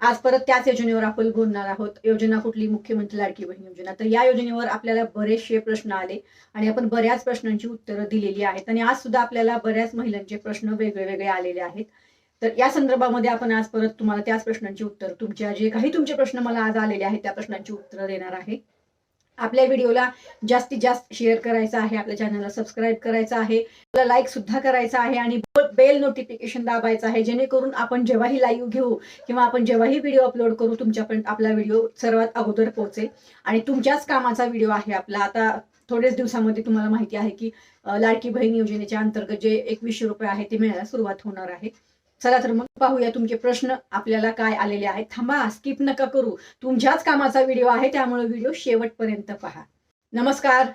आज परत त्याच योजनेवर आपण बोलणार आहोत. योजना कुठली? मुख्यमंत्री लाडकी बहीण योजना. तर या योजनेवर आपल्याला बरेचसे प्रश्न आले आणि आपण बऱ्याच प्रश्नांची उत्तरं दिलेली आहेत आणि आज सुद्धा आपल्याला बऱ्याच महिलांचे प्रश्न वेगळे वेगळे आलेले आहेत. तर या संदर्भामध्ये आपण आज परत तुम्हाला त्याच प्रश्नांची उत्तर तुमच्या जे काही तुमचे प्रश्न मला आज आलेले आहेत त्या प्रश्नांची उत्तरं देणार आहे. आपल्या व्हिडिओला जास्तीत जास्त शेअर करायचा आहे आपल्या चॅनलला सबस्क्राईब करायचं आहे लाईक सुद्धा करायचा आहे आणि बेल नोटिफिकेशन दाबायचं आहे जेणेकरून आपण जेव्हाही लाईव्ह घेऊ किंवा आपण जेव्हाही व्हिडिओ अपलोड करू तुमच्यापर्यंत आपला व्हिडिओ सर्वात अगोदर पोहोचेल. आणि तुमच्याच कामाचा व्हिडिओ आहे आपला. आता थोडेच दिवसामध्ये तुम्हाला माहिती आहे की लाडकी बहीण योजनेच्या अंतर्गत जे एकवीसशे रुपये आहे ते मिळायला सुरुवात होणार आहे. चला तर मग पाहूया तुमचे प्रश्न आपल्याला काय आलेले आहेत. थांबा स्किप नका करू. तुमच्याच कामाचा व्हिडिओ आहे त्यामुळे व्हिडिओ शेवटपर्यंत पहा. नमस्कार.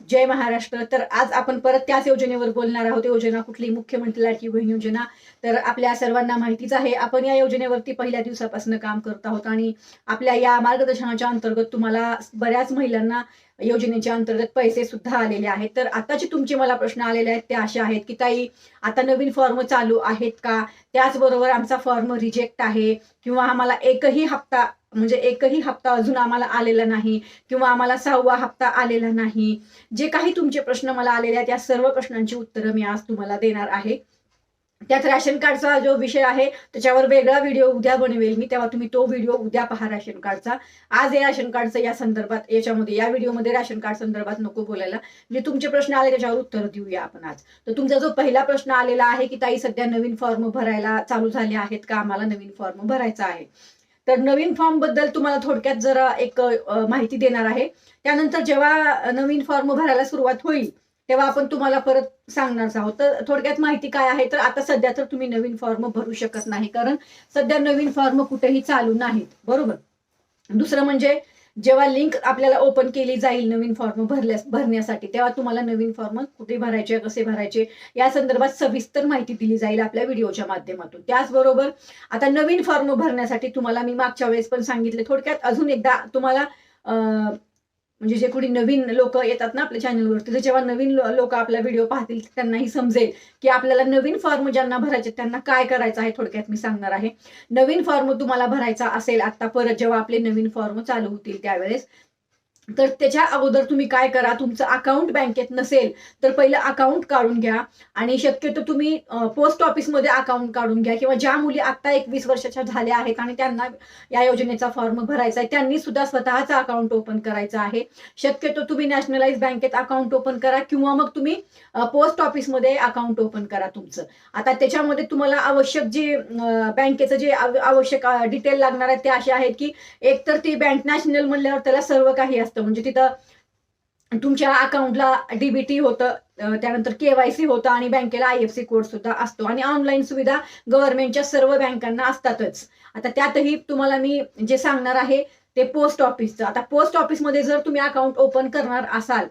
जय महाराष्ट्र. तर आज आपण परत त्याच योजनेवर बोलणार आहोत. योजना कुठली? मुख्यमंत्री लाडकी बहीण योजना. तर आपल्या सर्वांना माहितीच आहे आपण या योजनेवरती पहिल्या दिवसापासून काम करत आहोत आणि आपल्या या मार्गदर्शनाच्या अंतर्गत तुम्हाला बऱ्याच महिलांना योजनेच्या अंतर्गत पैसे सुद्धा आलेले आहेत. तर आताचे तुमचे मला प्रश्न आलेले आहेत ते असे आहेत की ताई आता नवीन फॉर्म चालू आहेत का? त्याचबरोबर आमचा फॉर्म रिजेक्ट आहे किंवा आम्हाला एकही हप्ता म्हणजे एकही हप्ता अजून आम्हाला आलेला नाही किंवा आम्हाला सहावा हप्ता आलेला नाही. जे काही तुमचे प्रश्न मला आलेले आहेत या सर्व प्रश्नांची उत्तरं मी आज तुम्हाला देणार आहे. त्यात राशन कार्डचा जो विषय आहे त्याच्यावर वेगळा व्हिडिओ उद्या बनवेल मी तेव्हा तुम्ही तो व्हिडिओ उद्या पहा रॅशन कार्डचा. आज या राशन कार्डचं या संदर्भात याच्यामध्ये या व्हिडिओमध्ये राशन कार्ड संदर्भात नको बोलायला. म्हणजे तुमचे प्रश्न आले त्याच्यावर उत्तर देऊया आपण आज. तर तुमचा जो पहिला प्रश्न आलेला आहे की ताई सध्या नवीन फॉर्म भरायला चालू झाले आहेत का? आम्हाला नवीन फॉर्म भरायचा आहे. तर नवीन फॉर्मबद्दल तुम्हाला थोडक्यात जरा एक माहिती देणार आहे. त्यानंतर जेव्हा नवीन फॉर्म भरायला सुरुवात होईल तेव्हा आपण तुम्हाला परत सांगणार आहोत. तर थोडक्यात माहिती काय आहे? तर आता सध्या तर तुम्ही नवीन फॉर्म भरू शकत नाही कारण सध्या नवीन फॉर्म कुठेही चालू नाहीत. बरोबर? दुसरं म्हणजे जेव्हा लिंक आपल्याला ओपन केली जाईल नवीन फॉर्म भरल्यास भरण्यासाठी तेव्हा तुम्हाला नवीन फॉर्म कुठे भरायचे कसे भरायचे या संदर्भात सविस्तर माहिती दिली जाईल आपल्या व्हिडिओच्या माध्यमातून. त्याचबरोबर आता नवीन फॉर्म भरण्यासाठी तुम्हाला मी मागच्या वेळेस पण सांगितले थोडक्यात अजून एकदा तुम्हाला अं, म्हणजे जे कोणी नवीन लोक येतात ना आपल्या चॅनलवरती तर जेव्हा नवीन लोक आपला व्हिडिओ पाहतील त्यांनाही समजेल की आपल्याला नवीन फॉर्म ज्यांना भरायचे त्यांना काय करायचं आहे थोडक्यात मी सांगणार आहे. नवीन फॉर्म तुम्हाला भरायचा असेल आता परत जेव्हा आपले नवीन फॉर्म चालू होतील त्यावेळेस तर त्याच्या अगोदर तुम्ही काय करा तुमचं अकाउंट बँकेत नसेल तर पहिलं अकाउंट काढून घ्या. आणि शक्यतो तुम्ही पोस्ट ऑफिसमध्ये अकाउंट काढून घ्या. किंवा ज्या मुली आता एकवीस वर्षाच्या झाल्या आहेत आणि त्यांना या योजनेचा फॉर्म भरायचा आहे त्यांनी सुद्धा स्वतःचा अकाउंट ओपन करायचं आहे. शक्यतो तुम्ही नॅशनलाइज बँकेत अकाउंट ओपन करा किंवा मग तुम्ही पोस्ट ऑफिसमध्ये अकाउंट ओपन करा तुमचं. आता त्याच्यामध्ये तुम्हाला आवश्यक जे बँकेचं जे आवश्यक डिटेल लागणार आहेत ते असे आहेत की एक तर ती बँक नॅशनल म्हणल्यावर त्याला सर्व काही असतं. म्हणजे तिथं तुमच्या अकाउंटला डीबीटी होतं त्यानंतर केवायसी होतं आणि बँकेला आय एफ सी कोड सुद्धा असतो. आणि ऑनलाईन सुविधा गव्हर्नमेंटच्या सर्व बँकांना असतातच. आता त्यातही तुम्हाला मी जे सांगणार आहे ते पोस्ट ऑफिसचं आता पोस्ट ऑफिसमध्ये जर तुम्ही अकाउंट ओपन करणार असाल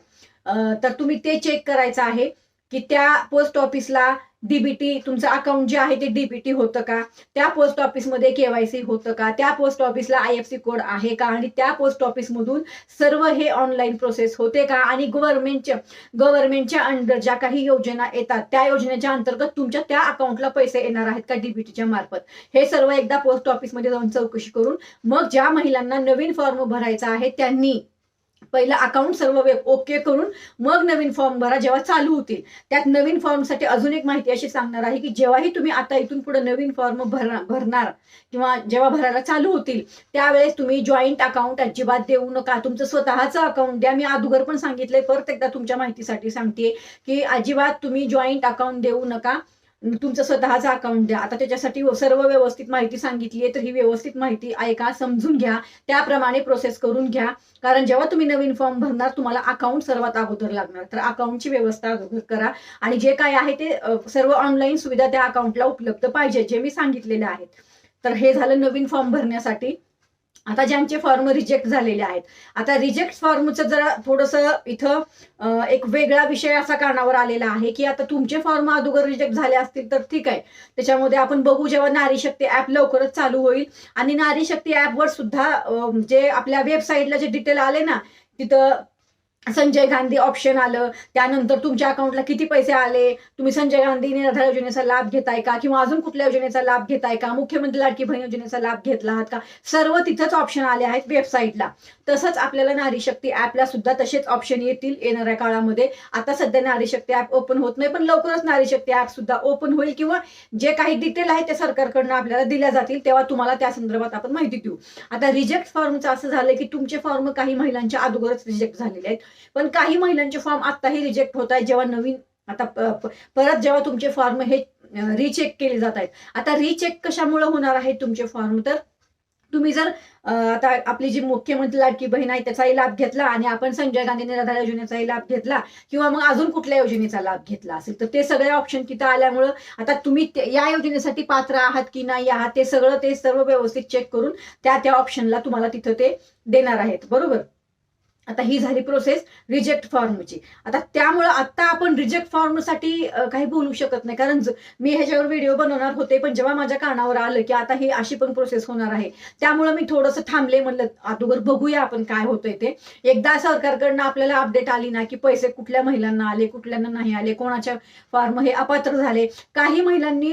तर तुम्ही ते चेक करायचं आहे की त्या पोस्ट ऑफिसला डीबीटी तुमचं अकाउंट जे आहे ते डीबीटी होतं का? त्या पोस्ट ऑफिसमध्ये केवायसी होतं का? त्या पोस्ट ऑफिसला आय एफ सी कोड आहे का? आणि त्या पोस्ट ऑफिसमधून सर्व हे ऑनलाईन प्रोसेस होते का? आणि गव्हर्नमेंटच्या गव्हर्नमेंटच्या अंडर ज्या काही योजना येतात त्या योजनेच्या अंतर्गत तुमच्या त्या अकाउंटला पैसे येणार आहेत का डीबीटीच्या मार्फत? हे सर्व एकदा पोस्ट ऑफिसमध्ये जाऊन चौकशी करून मग ज्या महिलांना नवीन फॉर्म भरायचा आहे त्यांनी पहिलं अकाउंट सर्व ओके करून मग नवीन फॉर्म भरा जेव्हा चालू होतील. त्यात नवीन फॉर्मसाठी अजून एक माहिती अशी सांगणार आहे की जेव्हाही तुम्ही आता इथून पुढे नवीन फॉर्म भरणार भरणार किंवा जेव्हा भरायला चालू होतील त्यावेळेस तुम्ही जॉईंट अकाउंट अजिबात देऊ नका. तुमचं स्वतःचं अकाउंट द्या. मी अगोदर पण सांगितलंय परत एकदा तुमच्या माहितीसाठी सांगते की अजिबात तुम्ही जॉईंट अकाउंट देऊ नका. तुमचं स्वतःचं अकाउंट द्या. आता त्याच्यासाठी सर्व व्यवस्थित माहिती सांगितली आहे तर ही व्यवस्थित माहिती ऐका समजून घ्या. त्याप्रमाणे प्रोसेस करून घ्या. कारण जेव्हा तुम्ही नवीन फॉर्म भरणार तुम्हाला अकाउंट सर्वात अगोदर लागणार. तर अकाउंटची व्यवस्था अगोदर करा. आणि जे काय आहे ते सर्व ऑनलाईन सुविधा त्या अकाउंटला उपलब्ध पाहिजे जे मी सांगितलेले आहेत. तर हे झालं नवीन फॉर्म भरण्यासाठी. आता ज्यांचे फॉर्म रिजेक्ट झालेले आहेत. आता रिजेक्ट फॉर्मचं जरा थोडंसं इथं एक वेगळा विषय असा कानावर आलेला आहे की आता तुमचे फॉर्म अगोदर रिजेक्ट झाले असतील तर ठीक आहे. त्याच्यामध्ये आपण बघू जेव्हा नारी शक्ती ऍप लवकरच चालू होईल. आणि नारी शक्ती ऍपवर सुद्धा जे आपल्या वेबसाईटला जे डिटेल आले ना तिथं संजय गांधी ऑप्शन आलं. त्यानंतर तुमच्या अकाउंटला किती पैसे आले? तुम्ही संजय गांधी निराधार योजनेचा लाभ घेताय का? किंवा अजून कुठल्या योजनेचा लाभ घेताय का? मुख्यमंत्री लाडकी बहीण योजनेचा लाभ घेतला आहात का? सर्व तिथंच ऑप्शन आले आहेत वेबसाईटला तसंच आपल्याला नारी शक्ती ऍपला सुद्धा तसेच ऑप्शन येतील येणाऱ्या काळामध्ये. आता सध्या नारी शक्ती ऍप ओपन होत नाही पण लवकरच नारी शक्ती ऍप सुद्धा ओपन होईल किंवा जे काही डिटेल आहे ते सरकारकडनं आपल्याला दिल्या जातील तेव्हा तुम्हाला त्या संदर्भात आपण माहिती देऊ. आता रिजेक्ट फॉर्मचं असं झालं की तुमचे फॉर्म काही महिलांच्या अगोदरच रिजेक्ट झालेले आहेत. पण काही महिलांचे फॉर्म आत्ताही रिजेक्ट होत आहेत. जेव्हा नवीन आता परत जेव्हा तुमचे फॉर्म हे रिचेक केले जात आहेत. आता रिचेक कशामुळे होणार आहेत तुमचे फॉर्म तर तुम्ही जर आता आपली जी मुख्यमंत्री लाडकी बहीण आहे त्याचाही लाभ घेतला आणि आपण संजय गांधी निराधार योजनेचाही लाभ घेतला किंवा मग अजून कुठल्या योजनेचा लाभ घेतला असेल तर ते सगळे ऑप्शन तिथं आल्यामुळं आता तुम्ही या योजनेसाठी पात्र आहात की नाही आहात ते सगळं ते सर्व व्यवस्थित चेक करून त्या त्या ऑप्शनला तुम्हाला तिथं ते देणार आहेत. बरोबर? आता ही झाली प्रोसेस रिजेक्ट फॉर्मची आता त्यामुळं आता आपण रिजेक्ट फॉर्मसाठी काही बोलू शकत नाही. कारण मी ह्याच्यावर व्हिडिओ बनवणार होते पण जेव्हा माझ्या कानावर आलं की आता ही अशी पण प्रोसेस होणार आहे त्यामुळं मी थोडंसं थांबले म्हणलं अगोदर बघूया आपण काय होतंय ते. एकदा सरकारकडनं आपल्याला अपडेट आली ना की पैसे कुठल्या महिलांना आले कुठल्यांना नाही आले कोणाच्या फॉर्म हे अपात्र झाले. काही महिलांनी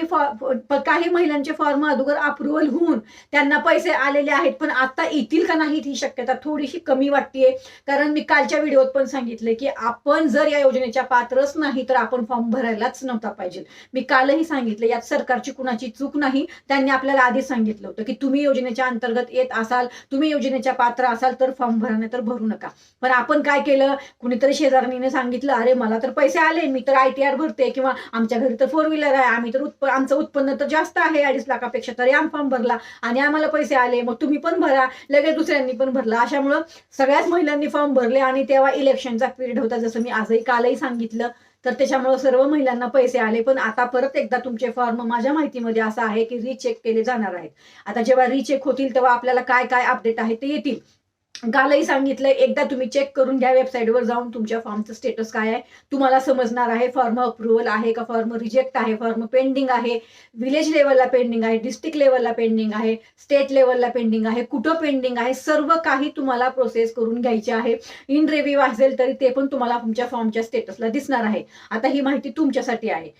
काही महिलांचे फॉर्म अगोदर अप्रुव्हल होऊन त्यांना पैसे आलेले आहेत पण आता येतील का नाहीत ही शक्यता थोडीशी कमी वाटतेय. कारण मी कालच्या व्हिडिओत पण सांगितलं की आपण जर या योजनेच्या पात्रच नाही तर आपण फॉर्म भरायलाच नव्हता पाहिजे. मी कालही सांगितलं यात सरकारची कुणाची चूक नाही. त्यांनी आपल्याला आधीच सांगितलं होतं की तुम्ही योजनेच्या अंतर्गत येत असाल तुम्ही योजनेच्या पात्र असाल तर फॉर्म भरा नाही तर भरू नका. पण आपण काय केलं? कुणीतरी शेजारणीने सांगितलं अरे मला तर पैसे आले मी तर आय टी आर भरते किंवा आमच्या घरी तर फोर व्हीलर आहे आम्ही तर उत्प आमचं उत्पन्न तर जास्त आहे अडीच लाखापेक्षा तरी आम फॉर्म भरला आणि आम्हाला पैसे आले मग तुम्ही पण भरा लगेच दुसऱ्यांनी पण भरला. अशामुळं सगळ्याच महिलांनी फॉर्म भरले आणि तेव्हा इलेक्शनचा पिरियड होता जसं मी आजही कालही सांगितलं तर त्याच्यामुळे सर्व महिलांना पैसे आले. पण आता परत एकदा तुमचे फॉर्म माझ्या माहितीमध्ये असं आहे की रिचेक केले जाणार आहेत. आता जेव्हा रिचेक होतील तेव्हा आपल्याला काय काय अपडेट आहे ते येतील. कालही सांगितलं एकदा तुम्ही चेक करून घ्या वेबसाईटवर जाऊन तुमच्या फॉर्मचं स्टेटस काय आहे. तुम्हाला समजणार आहे फॉर्म अप्रुव्हल आहे का फॉर्म रिजेक्ट आहे फॉर्म पेंडिंग आहे. विलेज लेवलला पेंडिंग आहे डिस्ट्रिक्ट लेवलला पेंडिंग आहे स्टेट लेवलला पेंडिंग आहे कुठं पेंडिंग आहे सर्व काही तुम्हाला प्रोसेस करून घ्यायचे आहे. इन रिव्ह्यू असेल तरी ते पण तुम्हाला तुमच्या फॉर्मच्या स्टेटसला दिसणार आहे. आता ही माहिती तुमच्यासाठी आहे.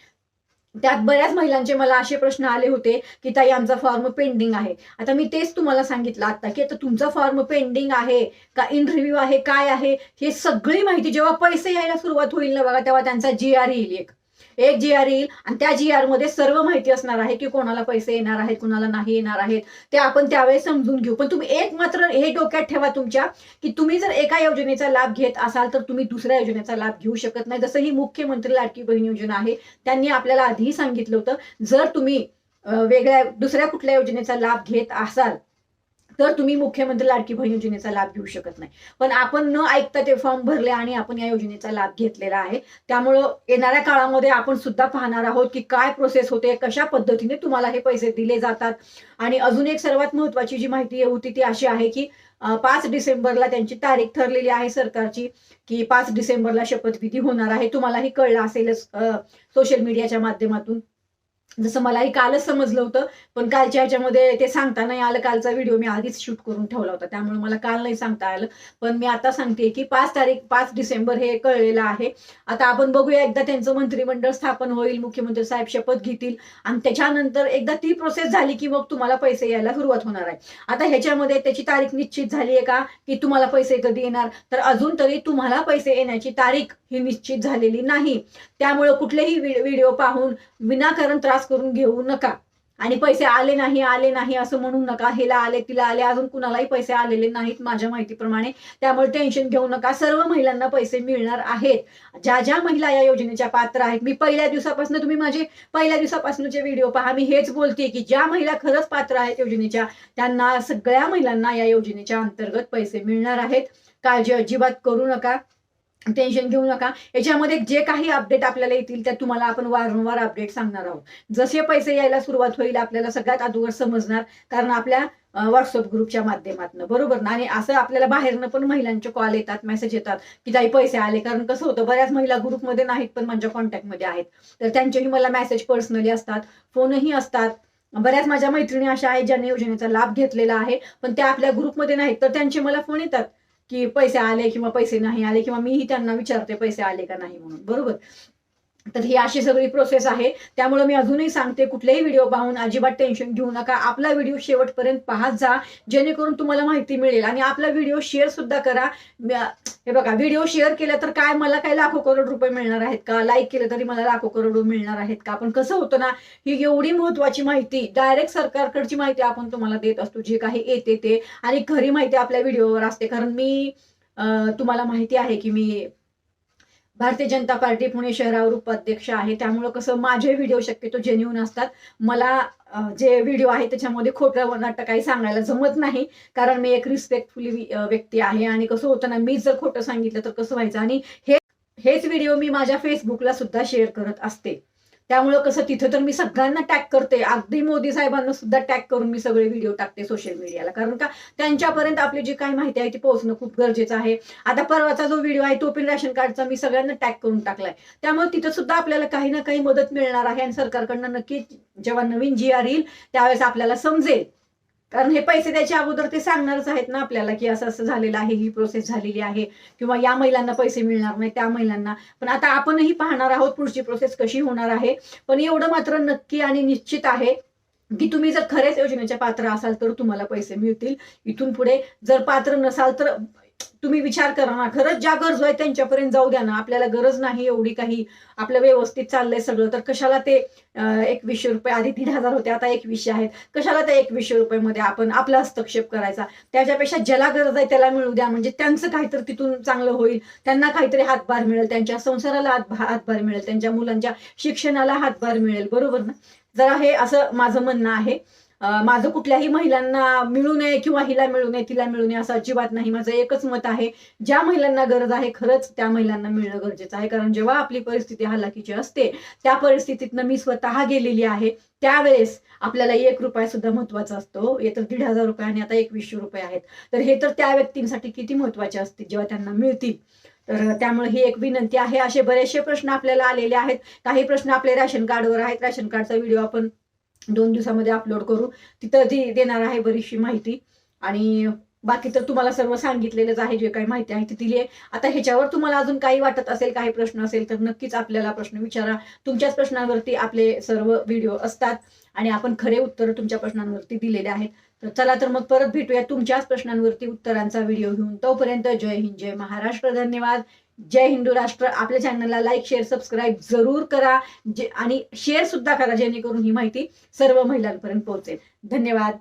त्यात बऱ्याच महिलांचे मला असे प्रश्न आले होते की ताई आमचा फॉर्म पेंडिंग आहे. आता मी तेच तुम्हाला सांगितलं आता की आता तुमचा फॉर्म पेंडिंग आहे का इन रिव्ह्यू आहे काय आहे हे सगळी माहिती जेव्हा पैसे यायला सुरुवात होईल ना बघा तेव्हा त्यांचा जी आर येईल एक. एक जी आर येईल आणि त्या जी आरमध्ये सर्व माहिती असणार आहे की कोणाला पैसे येणार आहेत कोणाला नाही येणार आहेत ते आपण त्यावेळेस समजून घेऊ. पण तुम्ही एक मात्र हे डोक्यात ठेवा तुमच्या की तुम्ही जर एका योजनेचा लाभ घेत असाल तर तुम्ही दुसऱ्या योजनेचा लाभ घेऊ शकत नाही. जसं ही मुख्यमंत्री लाडकी बहीण योजना आहे त्यांनी आपल्याला आधीही सांगितलं होतं जर तुम्ही वेगळ्या दुसऱ्या कुठल्या योजनेचा लाभ घेत असाल तर तुम्ही मुख्यमंत्री लाडकी बहीण योजनेचा लाभ घेऊ शकत नाही. पण आपण न ऐकता ते फॉर्म भरले आणि आपण या योजनेचा लाभ घेतलेला आहे. त्यामुळं येणाऱ्या काळामध्ये आपण सुद्धा पाहणार आहोत की काय प्रोसेस होते कशा पद्धतीने तुम्हाला हे पैसे दिले जातात. आणि अजून एक सर्वात महत्वाची जी माहिती होती ती अशी आहे की पाच डिसेंबरला त्यांची तारीख ठरलेली आहे सरकारची की पाच डिसेंबरला शपथविधी होणार आहे. तुम्हालाही कळलं असेलच सोशल मीडियाच्या माध्यमातून. जसं मलाही कालच समजलं होतं पण कालच्या ह्याच्यामध्ये ते सांगता नाही आलं. कालचा व्हिडिओ मी आधीच शूट करून ठेवला होता त्यामुळे मला काल नाही सांगता आलं. पण मी आता सांगते की पाच तारीख पाच डिसेंबर हे कळलेलं आहे. आता आपण बघूया एकदा त्यांचं मंत्रिमंडळ स्थापन होईल मुख्यमंत्री साहेब शपथ घेतील आणि त्याच्यानंतर एकदा ती प्रोसेस झाली की मग तुम्हाला पैसे यायला सुरुवात होणार आहे. आता ह्याच्यामध्ये त्याची तारीख निश्चित झाली आहे का की तुम्हाला पैसे कधी येणार तर अजून तरी तुम्हाला पैसे येण्याची तारीख ही निश्चित झालेली नाही. त्यामुळे कुठलेही व्हिडिओ पाहून विनाकारण त्रास करून घेऊ नका. आणि पैसे आले नाही आले नाही असं म्हणू नका. हेला आले तिला आले अजून कुणालाही पैसे आलेले नाहीत माझ्या माहितीप्रमाणे. त्यामुळे टेन्शन घेऊ नका. सर्व महिलांना पैसे मिळणार आहेत. ज्या ज्या महिला या योजनेच्या पात्र आहेत मी पहिल्या दिवसापासून तुम्ही माझे पहिल्या दिवसापासूनचे व्हिडिओ पहा. मी हेच बोलते की ज्या महिला खरंच पात्र आहेत योजनेच्या त्यांना सगळ्या महिलांना या योजनेच्या अंतर्गत पैसे मिळणार आहेत. काळजी अजिबात करू नका. टेन्शन घेऊ नका. याच्यामध्ये जे काही अपडेट आपल्याला येतील त्या तुम्हाला आपण वारंवार अपडेट सांगणार आहोत. जसे पैसे यायला सुरुवात होईल आपल्याला सगळ्यात अगोदर समजणार कारण आपल्या व्हॉट्सअप ग्रुपच्या माध्यमातून. बरोबर ना? आणि असं आपल्याला बाहेरनं पण महिलांचे कॉल येतात मेसेज येतात की ताई पैसे आले. कारण कसं होतं बऱ्याच महिला ग्रुपमध्ये नाहीत पण माझ्या कॉन्टॅक्टमध्ये आहेत. तर त्यांचेही मला मेसेज पर्सनली असतात फोनही असतात. बऱ्याच माझ्या मैत्रिणी अशा आहेत ज्यांनी योजनेचा लाभ घेतलेला आहे पण त्या आपल्या ग्रुपमध्ये नाहीत. तर त्यांचे मला फोन येतात. की पैसे आले किंवा पैसे नाही आले किंवा मीही त्यांना विचारते पैसे आले का नाही म्हणून. बरोबर? तर ही अशी सगळी प्रोसेस आहे. त्यामुळे मी अजूनही सांगते कुठलेही व्हिडिओ पाहून अजिबात टेन्शन घेऊ नका. आपला व्हिडिओ शेवटपर्यंत पाहत जा जेणेकरून तुम्हाला माहिती मिळेल. आणि आपला व्हिडिओ शेअर सुद्धा करा. हे बघा व्हिडिओ शेअर केला तर काय? मला काय लाखो करोड रुपये मिळणार आहेत का? लाईक केलं तरी मला लाखो करोड मिळणार आहेत का? पण कसं होतं ना ही एवढी महत्वाची माहिती डायरेक्ट सरकारकडची माहिती आपण तुम्हाला देत असतो. जे काही येते ते. आणि खरी माहिती आपल्या व्हिडिओवर असते. कारण मी तुम्हाला माहिती आहे की मी भारतीय जनता पार्टी पुणे शहरावर उपाध्यक्ष आहे. त्यामुळं कसं माझे व्हिडिओ शक्यतो जेन्युन असतात. मला जे व्हिडिओ आहे त्याच्यामध्ये खोटं नाटक काही सांगायला जमत नाही. कारण मी एक रिस्पेक्टफुली व्यक्ती आहे आणि कसं होतं ना मी जर खोटं सांगितलं तर कसं व्हायचं? आणि हे हेच व्हिडिओ मी माझ्या फेसबुकला सुद्धा शेअर करत असते. त्यामुळं कसं तिथं तर मी सगळ्यांना टॅग करते. अगदी मोदी साहेबांना सुद्धा टॅग करून मी सगळे व्हिडिओ टाकते सोशल मीडियाला कारण का त्यांच्यापर्यंत आपली जी काही माहिती आहे ती पोहोचणं खूप गरजेचं आहे. आता परवाचा जो व्हिडिओ आहे तो पण रेशन कार्डचा मी सगळ्यांना टॅग करून टाकलाय. त्यामुळे तिथं सुद्धा आपल्याला काही ना काही मदत मिळणार आहे आणि सरकारकडनं नक्की जेव्हा नवीन जी आर येईल त्यावेळेस आपल्याला समजेल. कारण हे पैसे द्यायच्या अगोदर ते सांगणारच आहेत ना आपल्याला की असं असं झालेलं आहे ही प्रोसेस झालेली आहे. किंवा या महिलांना पैसे मिळणार नाही त्या महिलांना. पण आता आपणही पाहणार आहोत पुढची प्रोसेस कशी होणार आहे. पण एवढं मात्र नक्की आणि निश्चित आहे की तुम्ही जर खरेच योजनेच्या पात्र असाल तर तुम्हाला पैसे मिळतील. इथून पुढे जर पात्र नसाल तर तुम्ही विचार करा ना. खरंच ज्या गरजू आहे त्यांच्यापर्यंत जाऊ द्या ना. आपल्याला गरज नाही एवढी काही. आपलं व्यवस्थित चाललंय सगळं. तर कशाला ते एकवीसशे रुपये आधी दीड हजार होते आता एकवीसशे आहेत. कशाला त्या एकवीसशे रुपयामध्ये आपण आपला हस्तक्षेप करायचा? त्याच्यापेक्षा ज्याला गरज आहे त्याला मिळू द्या. म्हणजे त्यांचं काहीतरी तिथून चांगलं होईल. त्यांना काहीतरी हातभार मिळेल. त्यांच्या संसाराला हातभार मिळेल. त्यांच्या मुलांच्या शिक्षणाला हातभार मिळेल. बरोबर ना? जरा हे असं माझं म्हणणं आहे. माझं कुठल्याही महिलांना मिळू नये किंवा हिला मिळू नये तिला मिळू नये असं अजिबात नाही. माझं एकच मत आहे ज्या महिलांना गरज आहे खरंच त्या महिलांना मिळणं गरजेचं आहे. कारण जेव्हा आपली परिस्थिती हालाकीची असते त्या परिस्थितीतनं मी स्वतः गेलेली आहे. त्यावेळेस आपल्याला एक रुपया सुद्धा महत्त्वाचा असतो. हे तर दीड हजार रुपये आणि आता एकवीसशे रुपये आहेत. तर हे तर त्या व्यक्तींसाठी किती महत्त्वाचे असतील जेव्हा त्यांना मिळतील? तर त्यामुळे ही एक विनंती आहे. असे बरेचसे प्रश्न आपल्याला आलेले आहेत. काही प्रश्न आपले रॅशन कार्डवर आहेत. रॅशन कार्डचा व्हिडिओ आपण दोन दिवसामध्ये अपलोड करू. तिथं ती देणार आहे बरीचशी माहिती. आणि बाकी तर तुम्हाला सर्व सांगितलेलंच आहे जे काही माहिती आहे ती दिली आहे आता ह्याच्यावर तुम्हाला अजून काही वाटत असेल काही प्रश्न असेल तर नक्कीच आपल्याला प्रश्न विचारा. तुमच्याच प्रश्नांवरती आपले सर्व व्हिडिओ असतात. आणि आपण खरे उत्तर तुमच्या प्रश्नांवरती दिलेले आहेत. तर चला तर मग परत भेटूया तुमच्याच प्रश्नांवरती उत्तरांचा व्हिडिओ घेऊन. तोपर्यंत जय हिंद जय महाराष्ट्र. धन्यवाद. जय हिंदू राष्ट्र. आपल्या चॅनलला लाईक शेअर सबस्क्राईब जरूर करा. जे आणि शेअर सुद्धा करा जेणेकरून ही माहिती सर्व महिलांपर्यंत पोहोचेल. धन्यवाद.